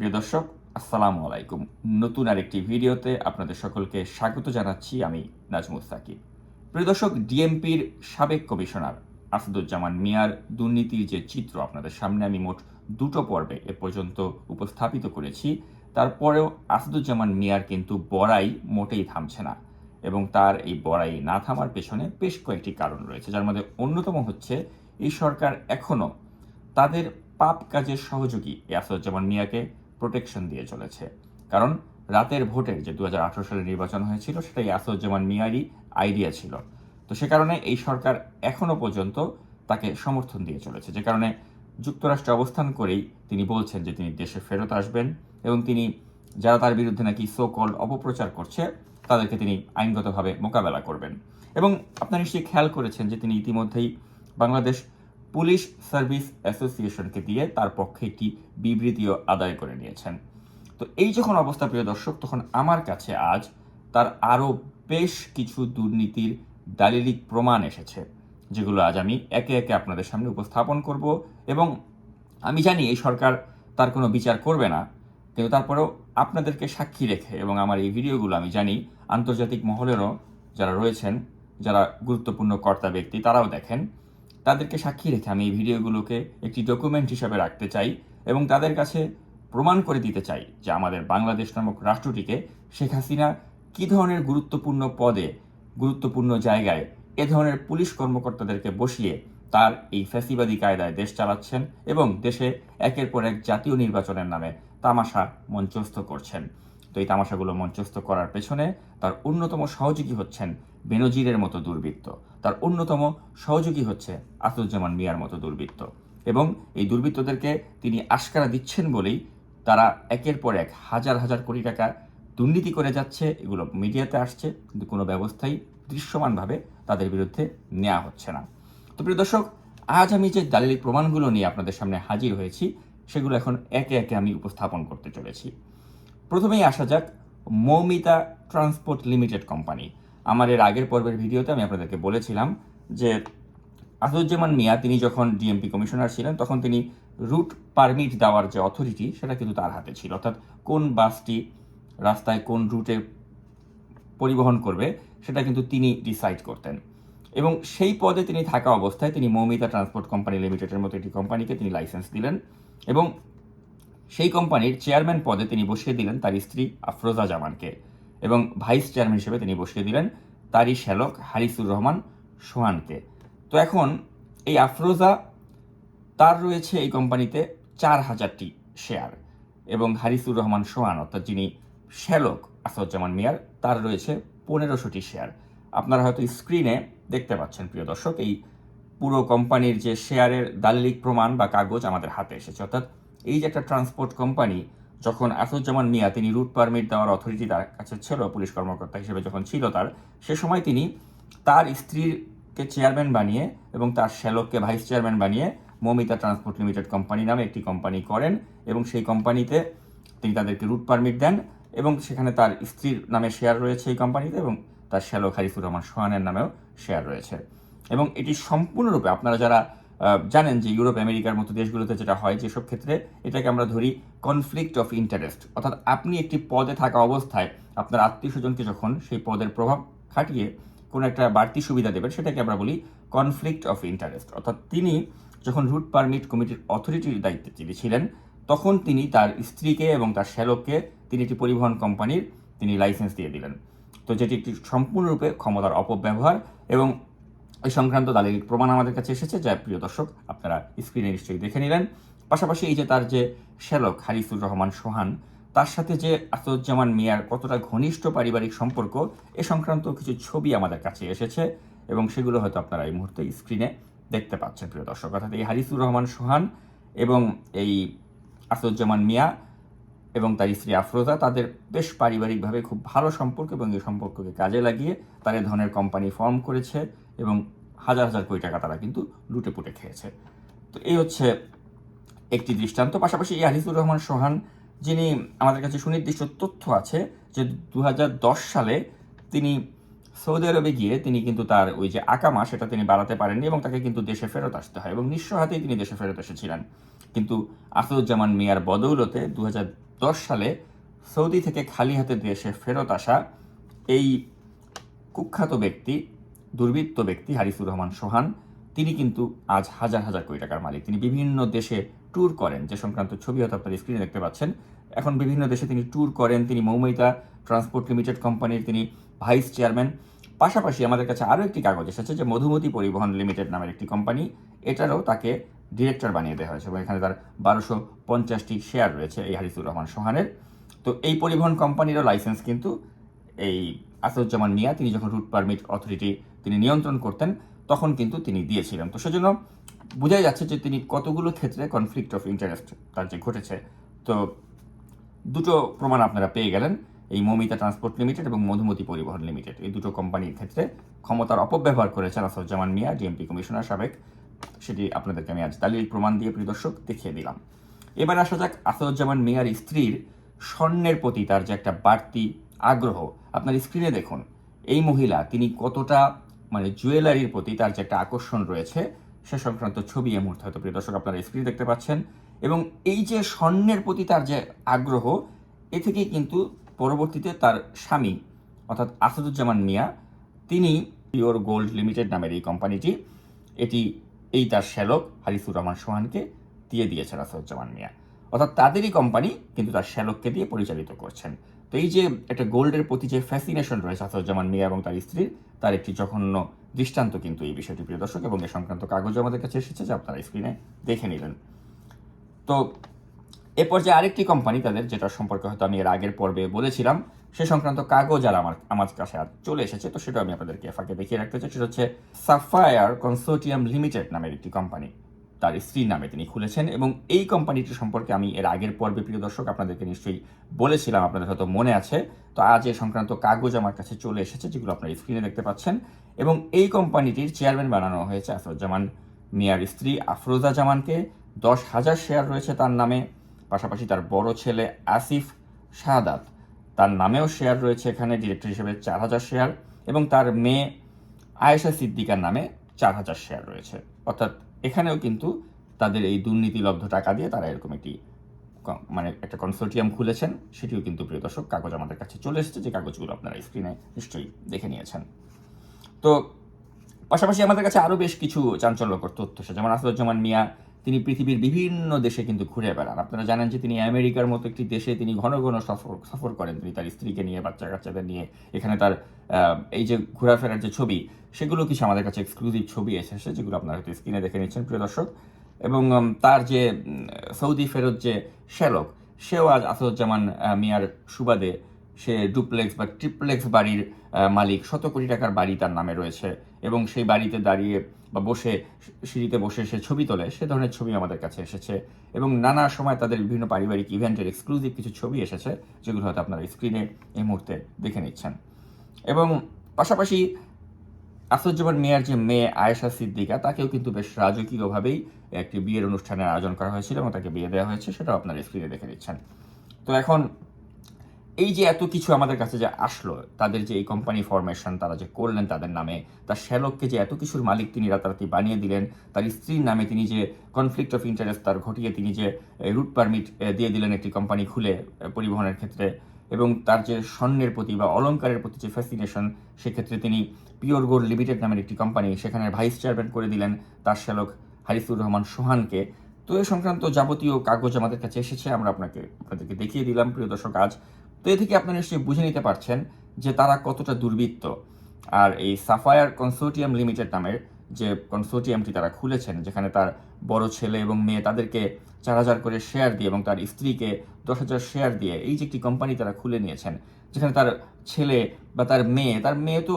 প্রিয় দর্শক, আসসালামু আলাইকুম। নতুন আরেকটি ভিডিওতে আপনাদের সকলকে স্বাগত জানাচ্ছি আমি নাজমুস সাকিব। প্রিয় দর্শক, ডিএমপির সাবেক কমিশনার আসাদুজ্জামান মিয়ার দুর্নীতির যে চিত্র আপনাদের সামনে আমি মোট দুটো পর্বে এ পর্যন্ত উপস্থাপিত করেছি, তারপরেও আসাদুজ্জামান মিয়ার কিন্তু বড়াই মোটেই থামছে না এবং তার এই বড়াই না থামার পেছনে বেশ কয়েকটি কারণ রয়েছে। যার মধ্যে অন্যতম হচ্ছে, এই সরকার এখনও তাদের পাপ কাজের সহযোগী এই আসাদুজ্জামান মিয়াকে প্রোটেকশন দিয়ে চলেছে। কারণ রাতের ভোটের যে দু হাজার আঠেরো সালে নির্বাচন হয়েছিল সেটা এই আসাদুজ্জামান মিয়ারই আইডিয়া ছিল। তো সে কারণে এই সরকার এখনও পর্যন্ত তাকে সমর্থন দিয়ে চলেছে। যে কারণে যুক্তরাষ্ট্রে অবস্থান করেই তিনি বলছেন যে তিনি দেশে ফেরত আসবেন এবং তিনি যারা তার বিরুদ্ধে নাকি সো কল অপপ্রচার করছে, তাদেরকে তিনি আইনগতভাবে মোকাবেলা করবেন। এবং আপনারা নিশ্চয়ই খেয়াল করেছেন যে তিনি ইতিমধ্যেই বাংলাদেশ পুলিশ সার্ভিস অ্যাসোসিয়েশনকে দিয়ে তার পক্ষে একটি বিবৃতিও আদায় করে নিয়েছেন। তো এই যখন অবস্থা, প্রিয় দর্শক, তখন আমার কাছে আজ তার আরও বেশ কিছু দুর্নীতির দালিলিক প্রমাণ এসেছে, যেগুলো আজ আমি একে একে আপনাদের সামনে উপস্থাপন করব এবং আমি জানি এই সরকার তার কোনো বিচার করবে না, কিন্তু তারপরেও আপনাদেরকে সাক্ষী রেখে এবং আমার এই ভিডিওগুলো আমি জানি আন্তর্জাতিক মহলেরও যারা রয়েছেন, যারা গুরুত্বপূর্ণ কর্তা ব্যক্তি, তারাও দেখেন। তাদেরকে সাক্ষী রেখে আমি এই ভিডিওগুলোকে একটি ডকুমেন্ট হিসাবে রাখতে চাই এবং তাদের কাছে প্রমাণ করে দিতে চাই যে আমাদের বাংলাদেশ নামক রাষ্ট্রটিকে শেখ হাসিনা কী ধরনের গুরুত্বপূর্ণ পদে, গুরুত্বপূর্ণ জায়গায় এ ধরনের পুলিশ কর্মকর্তাদেরকে বসিয়ে তার এই ফ্যাসিবাদী কায়দায় দেশ চালাচ্ছেন এবং দেশে একের পর এক জাতীয় নির্বাচনের নামে তামাশা মঞ্চস্থ করছেন। তো এই তামাশাগুলো মঞ্চস্থ করার পেছনে তার অন্যতম সহযোগী হচ্ছেন বেনজিরের মতো দুর্বৃত্ত। তার অন্যতম সহযোগী হচ্ছে আসাদুজ্জামান মিয়ার মতো দুর্বৃত্ত। এবং এই দুর্বৃত্তদেরকে তিনি আশকারা দিচ্ছেন বলেই তারা একের পর এক হাজার হাজার কোটি টাকা দুর্নীতি করে যাচ্ছে, এগুলো মিডিয়াতে আসছে, কিন্তু কোনো ব্যবস্থাই দৃশ্যমানভাবে তাদের বিরুদ্ধে নেওয়া হচ্ছে না। তো প্রিয় দর্শক, আজ আমি যে দালিলিক প্রমাণগুলো নিয়ে আপনাদের সামনে হাজির হয়েছি, সেগুলো এখন একে একে আমি উপস্থাপন করতে চলেছি। প্রথমেই আসা যাক মৌমিতা ট্রান্সপোর্ট লিমিটেড কোম্পানি। আমার এর আগের পর্বের ভিডিওতে আমি আপনাদেরকে বলেছিলাম যে আসাদুজ্জামান মিয়া, তিনি যখন ডিএমপি কমিশনার ছিলেন, তখন তিনি রুট পারমিট দেওয়ার যে অথরিটি সেটা কিন্তু তার হাতে ছিল। অর্থাৎ কোন বাসটি রাস্তায় কোন রুটে পরিবহন করবে, সেটা কিন্তু তিনি ডিসাইড করতেন। এবং সেই পদে তিনি থাকা অবস্থায় তিনি মৌমিতা ট্রান্সপোর্ট কোম্পানি লিমিটেডের মতো একটি কোম্পানিকে তিনি লাইসেন্স দিলেন এবং সেই কোম্পানির চেয়ারম্যান পদে তিনি বসিয়ে দিলেন তার স্ত্রী আফরোজা জামানকে। এবং ভাইস চেয়ারম্যান হিসেবে তিনি বসিয়ে দিলেন তারই শ্যালক হারিসুর রহমান সোহানকে। তো এখন এই আফরোজা, তার রয়েছে এই কোম্পানিতে চার হাজারটি শেয়ার এবং হারিসুর রহমান সোহান, অর্থাৎ যিনি শ্যালক আসাদুজ্জামান মিয়ার, তার রয়েছে পনেরোশোটি শেয়ার। আপনারা হয়তো স্ক্রিনে দেখতে পাচ্ছেন, প্রিয় দর্শক, এই পুরো কোম্পানির যে শেয়ারের দালিলিক প্রমাণ বা কাগজ আমাদের হাতে এসেছে। অর্থাৎ এই যে একটা ট্রান্সপোর্ট কোম্পানি যখন আসাদুজ্জামান মিয়া তিনি রুট পারমিট দেওয়ার অথরিটি তার কাছে ছিল, পুলিশ কর্মকর্তা হিসেবে যখন ছিল তার, সে সময় তিনি তার স্ত্রীকে চেয়ারম্যান বানিয়ে এবং তার শ্যালককে ভাইস চেয়ারম্যান বানিয়ে মমিতা ট্রান্সপোর্ট লিমিটেড কোম্পানি নামে একটি কোম্পানি করেন এবং সেই কোম্পানিতে তিনি তাদেরকে রুট পারমিট দেন এবং সেখানে তার স্ত্রীর নামে শেয়ার রয়েছে এই কোম্পানিতে এবং তার শ্যালক হারিফুর রহমান সোহানের নামেও শেয়ার রয়েছে। এবং এটি সম্পূর্ণরূপে আপনারা যারা জানেন যে ইউরোপ, আমেরিকার মতো দেশগুলোতে যেটা হয়, যেসব ক্ষেত্রে এটাকে আমরা ধরি কনফ্লিক্ট অফ ইন্টারেস্ট অর্থাৎ আপনি একটি পদে থাকা অবস্থায় আপনার আত্মীয় স্বজনকে যখন সেই পদের প্রভাব খাটিয়ে কোনো একটা বাড়তি সুবিধা দেবেন, সেটাকে আমরা বলি কনফ্লিক্ট অফ ইন্টারেস্ট অর্থাৎ তিনি যখন রুট পারমিট কমিটির অথরিটির দায়িত্বে তিনি ছিলেন, তখন তিনি তার স্ত্রীকে এবং তার শ্যালককে তিনি একটি পরিবহন কোম্পানির তিনি লাইসেন্স দিয়ে দিলেন। তো যেটি একটি সম্পূর্ণরূপে ক্ষমতার অপব্যবহার এবং এই সংক্রান্ত দালিলিক প্রমাণ আমাদের কাছে এসেছে, যা প্রিয় দর্শক, আপনারা স্ক্রিনে নিশ্চয়ই দেখে নিলেন। পাশাপাশি এই যে তার যে শ্যালক হারিসুর রহমান সোহান, তার সাথে যে আসাদুজ্জামান মিয়ার কতটা ঘনিষ্ঠ পারিবারিক সম্পর্ক, এ সংক্রান্ত কিছু ছবি আমাদের কাছে এসেছে এবং সেগুলো হয়তো আপনারা এই মুহূর্তে স্ক্রিনে দেখতে পাচ্ছেন, প্রিয় দর্শক। অর্থাৎ এই হারিসুর রহমান সোহান এবং এই আসাদুজ্জামান মিয়া এবং তার স্ত্রী আফরোজা, তাদের বেশ পারিবারিকভাবে খুব ভালো সম্পর্ক এবং এই সম্পর্ককে কাজে লাগিয়ে তারা এ ধরনের কোম্পানি ফর্ম করেছে। এবং হাজার হাজার কোটি টাকা তারা কিন্তু লুটে পুটে খেয়েছে। তো এই হচ্ছে একটি দৃষ্টান্ত। পাশাপাশি এই আলিসুর রহমান সোহান, যিনি আমাদের কাছে সুনির্দিষ্ট তথ্য আছে যে দু হাজার দশ সালে তিনি সৌদি আরবে গিয়ে তিনি কিন্তু তার ওই যে আকামা, সেটা তিনি বাড়াতে পারেননি এবং তাকে কিন্তু দেশে ফেরত আসতে হয় এবং নিঃস্ব হাতেই তিনি দেশে ফেরত এসেছিলেন। কিন্তু আসাদুজ্জামান মিয়ার বদৌলতে দু হাজার দশ সালে সৌদি থেকে খালি হাতে দেশে ফেরত আসা এই কুখ্যাত ব্যক্তি দুর্বৃত্ত ব্যক্তি হারিসুর রহমান সোহান। তিনি কিন্তু আজ হাজার হাজার কোটি টাকার মালিক। তিনি বিভিন্ন দেশে ট্যুর করেন, যে সংক্রান্ত ছবি হয়তো আপনার স্ক্রিনে দেখতে পাচ্ছেন। এখন বিভিন্ন দেশে তিনি ট্যুর করেন, তিনি মৌমিতা ট্রান্সপোর্ট লিমিটেড কোম্পানির তিনি ভাইস চেয়ারম্যান পাশাপাশি আমাদের কাছে আরও একটি কাগজ এসেছে যে মধুমতি পরিবহন লিমিটেড নামের একটি কোম্পানি এটারও তাকে ডিরেক্টর বানিয়ে দেওয়া হয়েছে এবং এখানে তার বারোশো পঞ্চাশটি শেয়ার রয়েছে এই হারিসুর রহমান সোহানের। তো এই পরিবহন কোম্পানিরও লাইসেন্স কিন্তু এই আসাদুজ্জামান মিয়া, তিনি যখন রুট পারমিট অথরিটি তিনি নিয়ন্ত্রণ করতেন, তখন কিন্তু তিনি দিয়েছিলেন। তো সেজন্য বোঝাই যাচ্ছে যে তিনি কতগুলো ক্ষেত্রে কনফ্লিক্ট অফ ইন্টারেস্ট তার যে ঘটেছে। তো দুটো প্রমাণ আপনারা পেয়ে গেলেন, এই মমিতা ট্রান্সপোর্ট লিমিটেড এবং মধুমতি পরিবহন লিমিটেড এই দুটো কোম্পানির ক্ষেত্রে ক্ষমতার অপব্যবহার করেছেন আসাদুজ্জামান মিয়া ডিএমপি কমিশনার সাবেক। সেটি আপনাদেরকে আমি আজ দালিল প্রমাণ দিয়ে, প্রিয় দর্শক, দেখিয়ে দিলাম। এবার আসা যাক আসাদুজ্জামান মিয়ার স্ত্রীর স্বর্ণের প্রতি তার যে একটা বাড়তি আগ্রহ। আপনার স্ক্রিনে দেখুন, এই মহিলা তিনি কতটা মানে জুয়েলারির প্রতি তার যে একটা আকর্ষণ রয়েছে, সে সংক্রান্ত ছবি এই মুহূর্তে হয়তো প্রিয় দর্শক আপনারা স্ক্রিনে দেখতে পাচ্ছেন। এবং এই যে স্বর্ণের প্রতি তার যে আগ্রহ, এ থেকেই কিন্তু পরবর্তীতে তার স্বামী, অর্থাৎ আসাদুজ্জামান মিয়া, তিনি পিওর গোল্ড লিমিটেড নামের এই কোম্পানিটি, এটি এই তার শ্যালক হারিসুর রহমান সোহানকে দিয়ে দিয়েছেন আসাদুজ্জামান মিয়া। অর্থাৎ তাদেরই কোম্পানি কিন্তু তার শ্যালককে দিয়ে পরিচালিত করছেন। তো এই যে একটা গোল্ডের প্রতি যে ফ্যাসিনেশন রয়েছে আসাদুজ্জামান মিয়া এবং তার স্ত্রীর, তার একটি জঘন্য দৃষ্টান্ত কিন্তু এই বিষয়টি, প্রিয় দর্শক, এবং এ সংক্রান্ত কাগজ আমাদের কাছে এসেছে যে আপনারা স্ক্রিনে দেখে নিলেন। তো এ পর্যায়ে আরেকটি কোম্পানি তাদের যেটা সম্পর্কে হয়তো আমি এর আগের পর্বে বলেছিলাম, সে সংক্রান্ত কাগজ আর আমার আমার কাছে আর চলে এসেছে, তো সেটা আমি আপনাদেরকে ফাঁকে দেখিয়ে রাখতে চাই। সেটা হচ্ছে সাফায়ার কনসোর্টিয়াম লিমিটেড নামের একটি কোম্পানি তার স্ত্রীর নামে তিনি খুলেছেন এবং এই কোম্পানিটি সম্পর্কে আমি এর আগের পর্বে প্রিয় দর্শক আপনাদেরকে নিশ্চয়ই বলেছিলাম, আপনাদের হয়তো মনে আছে। তো আজ এ সংক্রান্ত কাগজ আমার কাছে চলে এসেছে, যেগুলো আপনারা স্ক্রিনে দেখতে পাচ্ছেন। এবং এই কোম্পানিটির চেয়ারম্যান বানানো হয়েছে আসাদুজ্জামান মিয়ার স্ত্রী আফরোজা জামানকে দশ হাজার শেয়ার রয়েছে তার নামে, পাশাপাশি তার বড় ছেলে আসিফ শাহাদাত, তার নামেও শেয়ার রয়েছে এখানে ডিরেক্টর হিসেবে চার হাজার শেয়ার এবং তার মেয়ে আয়েশা সিদ্দিকার নামে চার হাজার শেয়ার রয়েছে। অর্থাৎ এখানেও কিন্তু তাদের এই দুর্নীতিলব্ধ টাকা দিয়ে তারা এরকম একটি মানে একটা কনসোর্টিয়াম খুলেছেন। সেটিও কিন্তু প্রিয় দর্শক, কাগজ আমাদের কাছে চলে এসেছে। যে কাগজগুলো আপনারা স্ক্রিনে নিশ্চয়ই দেখে নিয়েছেন। তো পাশাপাশি আমাদের কাছে আরও বেশ কিছু চাঞ্চল্যকর তথ্য এসেছে। যেমন আসাদুজ্জামান মিয়া তিনি পৃথিবীর বিভিন্ন দেশে কিন্তু ঘুরে বেড়ান। আপনারা জানেন যে তিনি আমেরিকার মতো একটি দেশে তিনি ঘন ঘন সফর সফর করেন। তিনি তার স্ত্রীকে নিয়ে বাচ্চা কাচ্চাদের নিয়ে, এখানে তার এই যে ঘোরাফেরার যে ছবি, সেগুলো কিছু আমাদের কাছে এক্সক্লুসিভ ছবি এসেছে যেগুলো আপনারা হয়তো স্ক্রিনে দেখে নিচ্ছেন, প্রিয় দর্শক। এবং তার যে সৌদি ফেরত যে শ্যালক, সেও আজ আসাদুজ্জামান মিয়ার সুবাদে সে ডুপ্লেক্স বা ট্রিপ্লেক্স বাড়ির মালিক। শত কোটি টাকার বাড়ি তার নামে রয়েছে এবং সেই বাড়িতে দাঁড়িয়ে বা বসে সিঁড়িতে বসে সে ছবি তোলে, সে ধরনের ছবি আমাদের কাছে এসেছে। এবং নানা সময় তাদের বিভিন্ন পারিবারিক ইভেন্টের এক্সক্লুসিভ কিছু ছবি এসেছে, যেগুলো হয়তো আপনারা স্ক্রিনে এই মুহূর্তে দেখে নিচ্ছেন। এবং পাশাপাশি আসাদুজ্জামান মিয়ার যে মেয়ে আয়েশা সিদ্দিকা, তাকেও কিন্তু বেশ রাজকীয়ভাবেই একটি বিয়ের অনুষ্ঠানের আয়োজন করা হয়েছিল এবং তাকে বিয়ে দেওয়া হয়েছে, সেটাও আপনারা স্ক্রিনে দেখে নিচ্ছেন। তো এখন এই যে এত কিছু আমাদের কাছে যে আসলো, তাদের যে এই কোম্পানি ফরমেশন তারা যে করলেন তাদের নামে, তার শ্যালককে যে এত কিছুর মালিক তিনি রাতারাতি বানিয়ে দিলেন, তার স্ত্রীর নামে তিনি যে কনফ্লিক্ট অফ ইন্টারেস্ট তার ঘটিয়ে তিনি যে রুট পারমিট দিয়ে দিলেন একটি কোম্পানি খুলে পরিবহনের ক্ষেত্রে এবং তার যে স্বর্ণের প্রতি বা অলংকারের প্রতি যে ফ্যাসিনেশন সেক্ষেত্রে তিনি পিওর গোল্ড লিমিটেড নামের একটি কোম্পানি সেখানে ভাইস চেয়ারম্যান করে দিলেন, তার শ্যালক হারিসুর রহমান সোহানকে। তো এ সংক্রান্ত যাবতীয় কাগজ আমাদের কাছে এসেছে, আমরা আপনাকে, আপনাদেরকে দেখিয়ে দিলাম। প্রিয় দর্শক, আজ তো এ থেকে আপনারা নিশ্চয়ই বুঝে নিতে পারছেন যে তারা কতটা দুর্বৃত্ত। আর এই সাফায়ার কনসোর্টিয়াম লিমিটেড নামের যে কনসোর্টিয়ামটি তারা খুলেছেন, যেখানে তার বড় ছেলে এবং মেয়ে তাদেরকে চার হাজার করে শেয়ার দিয়ে এবং তার স্ত্রীকে দশ হাজার শেয়ার দিয়ে এই যে একটি কোম্পানি তারা খুলে নিয়েছেন, যেখানে তার ছেলে বা তার মেয়ে তার মেয়ে তো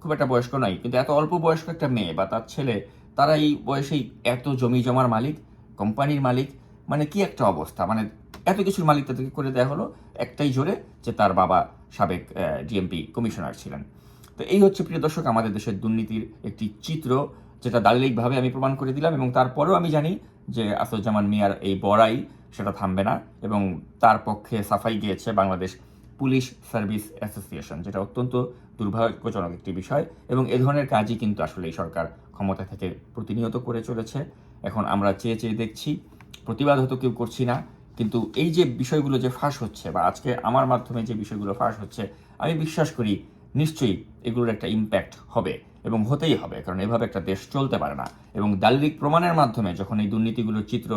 খুব একটা বয়স্ক নয়, কিন্তু এত অল্প বয়স্ক একটা মেয়ে বা তার ছেলে, তারা এই বয়সেই এত জমি জমার মালিক কোম্পানির মালিক মানে কি একটা অবস্থা? মানে এত কিছুর মালিক তাদেরকে করে দেওয়া হলো একটাই জোরে যে তার বাবা সাবেক ডিএমপি কমিশনার ছিলেন। তো এই হচ্ছে প্রিয় দর্শক, আমাদের দেশের দুর্নীতির একটি চিত্র যেটা দালিলিকভাবে আমি প্রমাণ করে দিলাম এবং তারপরেও আমি জানি যে আসাদুজ্জামান মিয়ার এই বড়াই সেটা থামবে না এবং তার পক্ষে সাফাই গিয়েছে বাংলাদেশ পুলিশ সার্ভিস অ্যাসোসিয়েশন, যেটা অত্যন্ত দুর্ভাগ্যজনক একটি বিষয় এবং এ ধরনের কাজই কিন্তু আসলে এই সরকার ক্ষমতা থেকে প্রতিনিয়ত করে চলেছে। এখন আমরা চেয়ে চেয়ে দেখছি প্রতিবাদ হয়তো কেউ করছি না, কিন্তু এই যে বিষয়গুলো যে ফাঁস হচ্ছে বা আজকে আমার মাধ্যমে যে বিষয়গুলো ফাঁস হচ্ছে, আমি বিশ্বাস করি নিশ্চয়ই এগুলোর একটা ইম্প্যাক্ট হবে এবং হতেই হবে, কারণ এভাবে একটা দেশ চলতে পারে না। এবং দালিলিক প্রমাণের মাধ্যমে যখন এই দুর্নীতিগুলোর চিত্র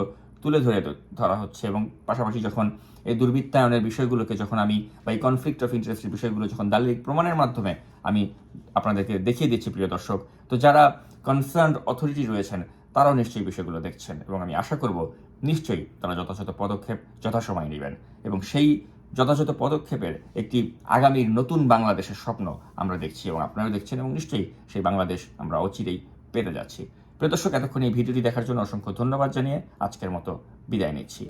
তুলে ধরে ধরা হচ্ছে এবং পাশাপাশি যখন এই দুর্বৃত্তায়নের বিষয়গুলোকে যখন আমি বা এই কনফ্লিক্ট অফ ইন্টারেস্টের বিষয়গুলো যখন দালিলিক প্রমাণের মাধ্যমে আমি আপনাদেরকে দেখিয়ে দিচ্ছি, প্রিয় দর্শক, তো যারা কনসার্ন অথরিটি রয়েছেন, তারাও নিশ্চয়ই বিষয়গুলো দেখছেন এবং আমি আশা করব নিশ্চয়ই তারা যথাযথ পদক্ষেপ যথাসময় নেবেন এবং সেই যথাযথ পদক্ষেপের একটি আগামীর নতুন বাংলাদেশের স্বপ্ন আমরা দেখছি এবং আপনারাও দেখছেন এবং নিশ্চয়ই সেই বাংলাদেশ আমরা অচিরেই পেতে যাচ্ছি। প্রিয় দর্শক, এতক্ষণ এই ভিডিওটি দেখার জন্য অসংখ্য ধন্যবাদ জানিয়ে আজকের মতো বিদায় নিচ্ছি।